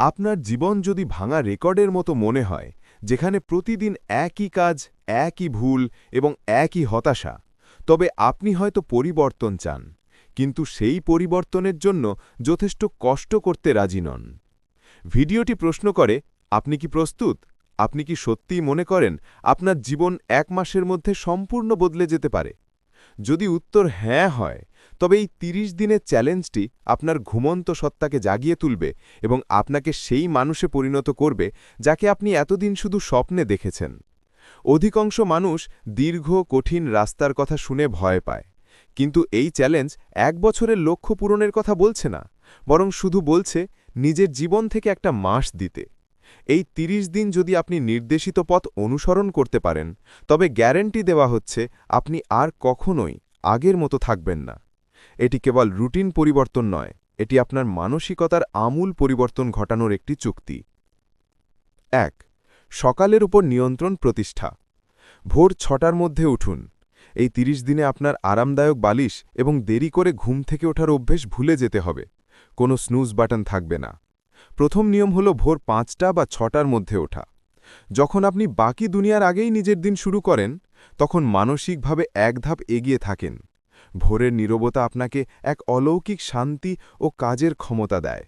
আপনার জীবন যদি ভাঙা রেকর্ডের মতো মনে হয়, যেখানে প্রতিদিন একই কাজ, একই ভুল এবং একই হতাশা, তবে আপনি হয়তো পরিবর্তন চান, কিন্তু সেই পরিবর্তনের জন্য যথেষ্ট কষ্ট করতে রাজি নন। ভিডিওটি প্রশ্ন করে, আপনি কি প্রস্তুত? আপনি কি সত্যিই মনে করেন আপনার জীবন এক মাসের মধ্যে সম্পূর্ণ বদলে যেতে পারে? যদি উত্তর হ্যাঁ হয় তবে এই ৩০ দিনের চ্যালেঞ্জটি আপনার ঘুমন্ত সত্তাকে জাগিয়ে তুলবে এবং আপনাকে সেই মানুষে পরিণত করবে যাকে আপনি এতদিন শুধু স্বপ্নে দেখেছেন। অধিকাংশ মানুষ দীর্ঘ, কঠিন রাস্তার কথা শুনে ভয় পায়। কিন্তু এই চ্যালেঞ্জ এক বছরের লক্ষ্য পূরণের কথা বলছে না, বরং শুধু বলছে নিজের জীবন থেকে একটা মাস দিতে। এই ৩০ দিন যদি আপনি নির্দেশিত পথ অনুসরণ করতে পারেন, তবে গ্যারেন্টি দেওয়া হচ্ছে আপনি আর কখনোই আগের মতো থাকবেন না। এটি কেবল রুটিন পরিবর্তন নয়, এটি আপনার মানসিকতার আমূল পরিবর্তন ঘটানোর একটি চুক্তি। এক, সকালের উপর নিয়ন্ত্রণ প্রতিষ্ঠা। ভোর ছটার মধ্যে উঠুন। এই ৩০ দিনে আপনার আরামদায়ক বালিশ এবং দেরি করে ঘুম থেকে ওঠার অভ্যেস ভুলে যেতে হবে। কোনো স্নুজ বাটন থাকবে না। প্রথম নিয়ম হল ভোর পাঁচটা বা ছটার মধ্যে ওঠা। যখন আপনি বাকি দুনিয়ার আগেই নিজের দিন শুরু করেন, তখন মানসিকভাবে এক ধাপ এগিয়ে থাকেন। ভোরের নীরবতা আপনাকে এক অলৌকিক শান্তি ও কাজের ক্ষমতা দেয়।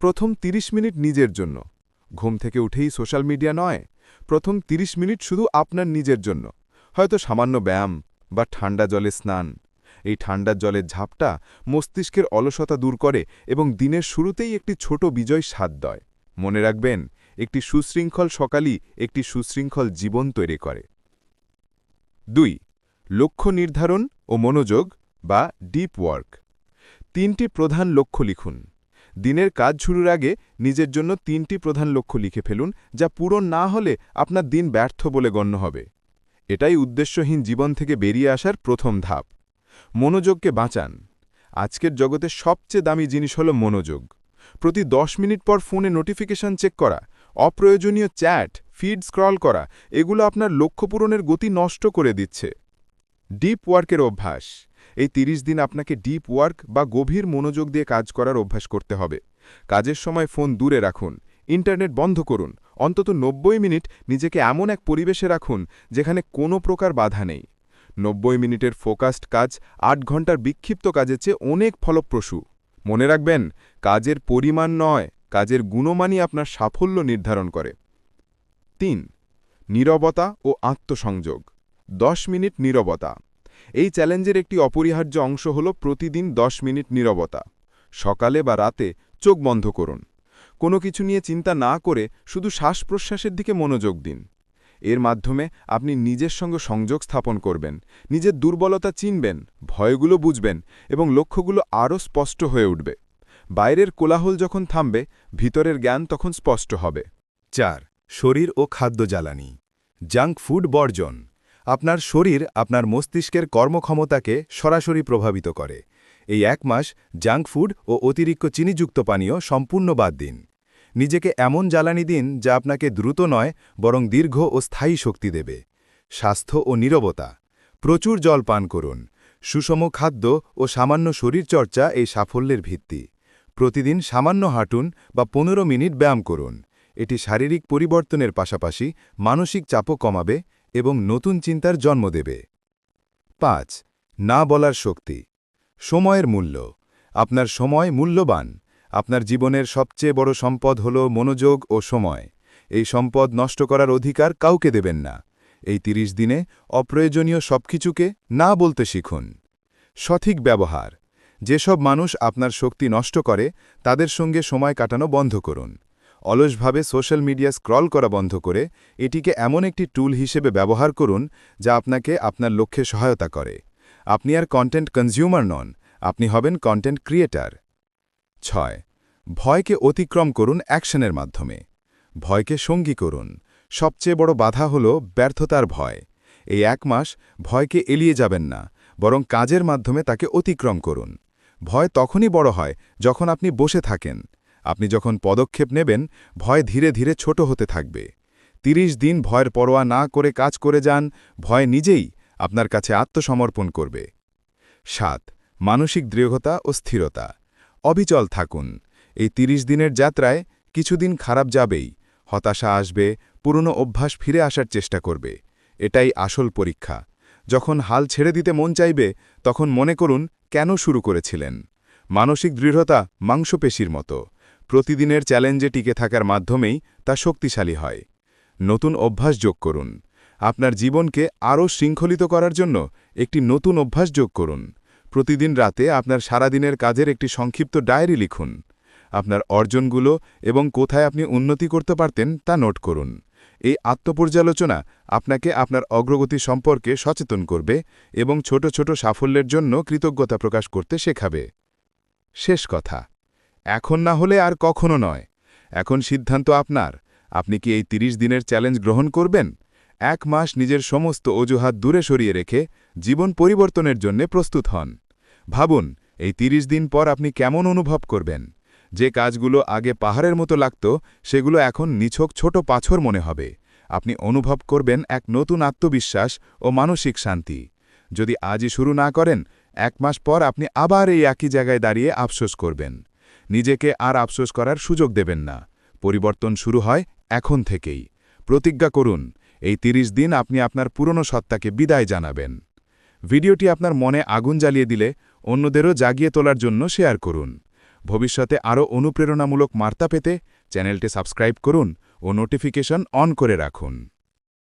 প্রথম ৩০ মিনিট নিজের জন্য। ঘুম থেকে উঠেই সোশ্যাল মিডিয়া নয়, প্রথম ৩০ মিনিট শুধু আপনার নিজের জন্য। হয়তো সামান্য ব্যায়াম বা ঠান্ডা জলে স্নান। এই ঠান্ডার জলের ঝাপটা মস্তিষ্কের অলসতা দূর করে এবং দিনের শুরুতেই একটি ছোট বিজয় স্বাদ দয়। মনে রাখবেন, একটি সুশৃঙ্খল সকালই একটি সুশৃঙ্খল জীবন তৈরি করে। দুই, লক্ষ্য নির্ধারণ ও মনোযোগ বা ডিপ ওয়ার্ক তিনটি প্রধান লক্ষ্য লিখুন। দিনের কাজ শুরুর আগে নিজের জন্য তিনটি প্রধান লক্ষ্য লিখে ফেলুন যা পূরণ না হলে আপনার দিন ব্যর্থ বলে গণ্য হবে। এটাই উদ্দেশ্যহীন জীবন থেকে বেরিয়ে আসার প্রথম ধাপ। মনোযোগকে বাঁচান। আজকের জগতে সবচেয়ে দামি জিনিস হল মনোযোগ। প্রতি দশ মিনিট পর ফোনে নোটিফিকেশন চেক করা, অপ্রয়োজনীয় চ্যাট, ফিড স্ক্রল করা, এগুলো আপনার লক্ষ্য পূরণের গতি নষ্ট করে দিচ্ছে। ডিপ ওয়ার্কের অভ্যাস। এই ৩০ দিন আপনাকে ডিপ ওয়ার্ক বা গভীর মনোযোগ দিয়ে কাজ করার অভ্যাস করতে হবে। কাজের সময় ফোন দূরে রাখুন। ইন্টারনেট বন্ধ করুন। অন্তত নব্বই মিনিট নিজেকে এমন এক পরিবেশে রাখুন যেখানে কোনো প্রকার বাধা নেই। নব্বই মিনিটের ফোকাসড কাজ আট ঘণ্টার বিক্ষিপ্ত কাজের চেয়ে অনেক ফলপ্রসূ। মনে রাখবেন, কাজের পরিমাণ নয়, কাজের গুণমানই আপনার সাফল্য নির্ধারণ করে। তিন, নীরবতা ও আত্মসংযোগ। দশ মিনিট নীরবতা। এই চ্যালেঞ্জের একটি অপরিহার্য অংশ হল প্রতিদিন দশ মিনিট নীরবতা। সকালে বা রাতে চোখ বন্ধ করুন। কোনো কিছু নিয়ে চিন্তা না করে শুধু শ্বাস প্রশ্বাসের দিকে মনোযোগ দিন। এর মাধ্যমে আপনি নিজের সঙ্গে সংযোগ স্থাপন করবেন, নিজের দুর্বলতা চিনবেন, ভয়গুলো বুঝবেন এবং লক্ষ্যগুলো আরও স্পষ্ট হয়ে উঠবে। বাইরের কোলাহল যখন থামবে, ভিতরের জ্ঞান তখন স্পষ্ট হবে। চার, শরীর ও খাদ্য জ্বালানি। জাঙ্ক ফুড বর্জন। আপনার শরীর আপনার মস্তিষ্কের কর্মক্ষমতাকে সরাসরি প্রভাবিত করে। এই এক মাস জাঙ্ক ফুড ও অতিরিক্ত চিনিযুক্ত পানীয় সম্পূর্ণ বাদ দিন। নিজেকে এমন জ্বালানি দিন যা আপনাকে দ্রুত নয়, বরং দীর্ঘ ও স্থায়ী শক্তি দেবে। স্বাস্থ্য ও নীরবতা। প্রচুর জল পান করুন। সুষম খাদ্য ও সামান্য শরীরচর্চা এই সাফল্যের ভিত্তি। প্রতিদিন সামান্য হাঁটুন বা পনেরো মিনিট ব্যায়াম করুন। এটি শারীরিক পরিবর্তনের পাশাপাশি মানসিক চাপও কমাবে এবং নতুন চিন্তার জন্ম দেবে। পাঁচ, না বলার শক্তি। সময়ের মূল্য। আপনার সময় মূল্যবান। আপনার জীবনের সবচেয়ে বড় সম্পদ হল মনোযোগ ও সময়। এই সম্পদ নষ্ট করার অধিকার কাউকে দেবেন না। এই ৩০ দিনে অপ্রয়োজনীয় সবকিছুকে না বলতে শিখুন। সঠিক ব্যবহার। যেসব মানুষ আপনার শক্তি নষ্ট করে, তাদের সঙ্গে সময় কাটানো বন্ধ করুন। অলসভাবে সোশ্যাল মিডিয়া স্ক্রল করা বন্ধ করে এটিকে এমন একটি টুল হিসেবে ব্যবহার করুন যা আপনাকে আপনার লক্ষ্যে সহায়তা করে। আপনি আর কন্টেন্ট কনজিউমার নন, আপনি হবেন কন্টেন্ট ক্রিয়েটার। ছয়, ভয়কে অতিক্রম করুন অ্যাকশনের মাধ্যমে। ভয়কে সঙ্গী করুন। সবচেয়ে বড় বাধা হল ব্যর্থতার ভয়। এই এক মাস ভয়কে এলিয়ে যাবেন না, বরং কাজের মাধ্যমে তাকে অতিক্রম করুন। ভয় তখনই বড় হয় যখন আপনি বসে থাকেন। আপনি যখন পদক্ষেপ নেবেন, ভয় ধীরে ধীরে ছোট হতে থাকবে। ৩০ দিন ভয়ের পরোয়া না করে কাজ করে যান, ভয় নিজেই আপনার কাছে আত্মসমর্পণ করবে। সাত, মানসিক দৃঢ়তা ও স্থিরতা। অবিচল থাকুন। এই ৩০ দিনের যাত্রায় কিছুদিন খারাপ যাবেই, হতাশা আসবে, পুরনো অভ্যাস ফিরে আসার চেষ্টা করবে। এটাই আসল পরীক্ষা। যখন হাল ছেড়ে দিতে মন চাইবে, তখন মনে করুন, কেন শুরু করেছিলেন? মানসিক দৃঢ়তা মাংসপেশির মতো। প্রতিদিনের চ্যালেঞ্জে টিকে থাকার মাধ্যমেই তা শক্তিশালী হয়। নতুন অভ্যাস যোগ করুন। আপনার জীবনকে আরও শৃঙ্খলিত করার জন্য একটি নতুন অভ্যাস যোগ করুন। প্রতিদিন রাতে আপনার সারাদিনের কাজের একটি সংক্ষিপ্ত ডায়েরি লিখুন। আপনার অর্জনগুলো এবং কোথায় আপনি উন্নতি করতে পারতেন তা নোট করুন। এই আত্মপর্যালোচনা আপনাকে আপনার অগ্রগতি সম্পর্কে সচেতন করবে এবং ছোট ছোট সাফল্যের জন্য কৃতজ্ঞতা প্রকাশ করতে শেখাবে। শেষ কথা। এখন না হলে আর কখনো নয়। এখন সিদ্ধান্ত আপনার। আপনি কি এই ৩০ দিনের চ্যালেঞ্জ গ্রহণ করবেন? এক মাস নিজের সমস্ত অজুহাত দূরে সরিয়ে রেখে জীবন পরিবর্তনের জন্য প্রস্তুত হন। ভাবুন, এই ৩০ দিন পর আপনি কেমন অনুভব করবেন? যে কাজগুলো আগে পাহাড়ের মতো লাগত, সেগুলো এখন নিছক ছোট পাথর মনে হবে। আপনি অনুভব করবেন এক নতুন আত্মবিশ্বাস ও মানসিক শান্তি। যদি আজই শুরু না করেন, এক মাস পর আপনি আবার এই একই জায়গায় দাঁড়িয়ে আফসোস করবেন। নিজেকে আর আফসোস করার সুযোগ দেবেন না। পরিবর্তন শুরু হয় এখন থেকেই। প্রতিজ্ঞা করুন, এই ৩০ দিন আপনি আপনার পুরনো সত্তাকে বিদায় জানাবেন। ভিডিওটি আপনার মনে আগুন জ্বালিয়ে দিলে অন্যদেরও জাগিয়ে তোলার জন্য শেয়ার করুন। ভবিষ্যতে আরও অনুপ্রেরণামূলক বার্তা পেতে চ্যানেলটি সাবস্ক্রাইব করুন ও নোটিফিকেশন অন করে রাখুন।